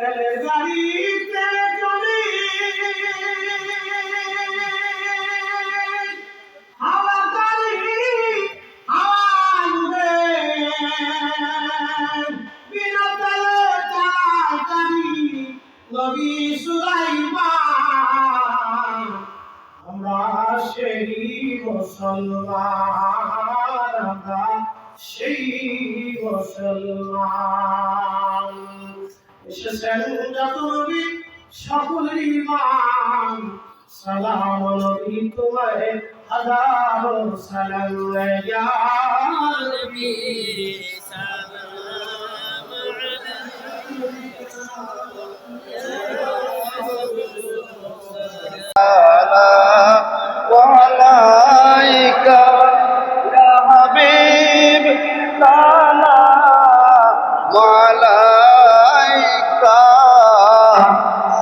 গাড়িতে চলি হাওয়া গাড়ি হাওয়া উড়ে বিনা তেলে চালায় গাড়ি নবী সুলাইমান। আমরা সেই মুসলমান সেই মুসলমান। এসেছেন যত নবী সকলের ইমান। সালাম নবী তোমায় হাজারো সালাম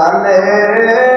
কালে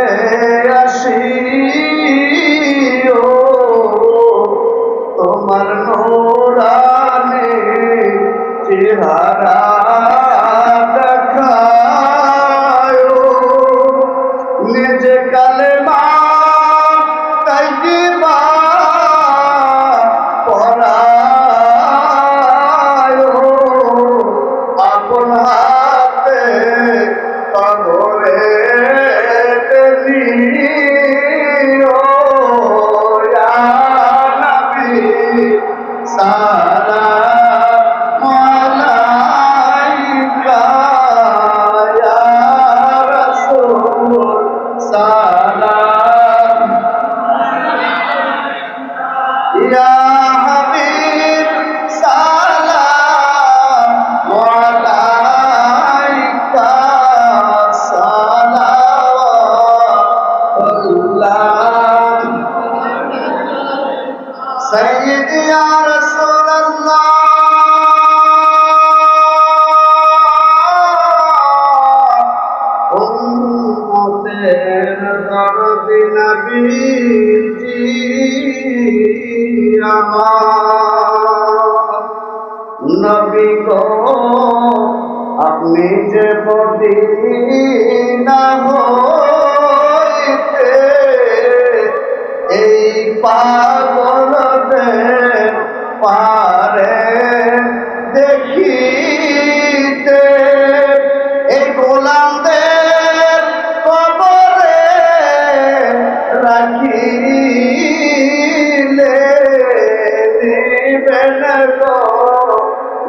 ইয়া আমার নবী গো আপনি যে মদিনা হইতে এই পাগলদের পারে দেখিতে, এই গোলামদের কবরে রাখিলে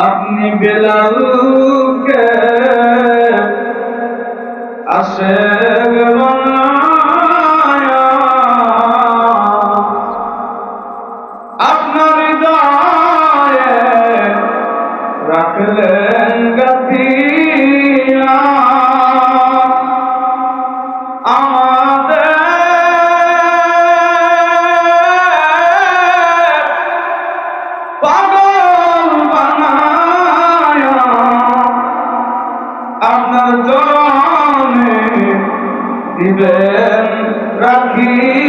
আপনি বেলালকে আশেক দিবেন রাখিয়া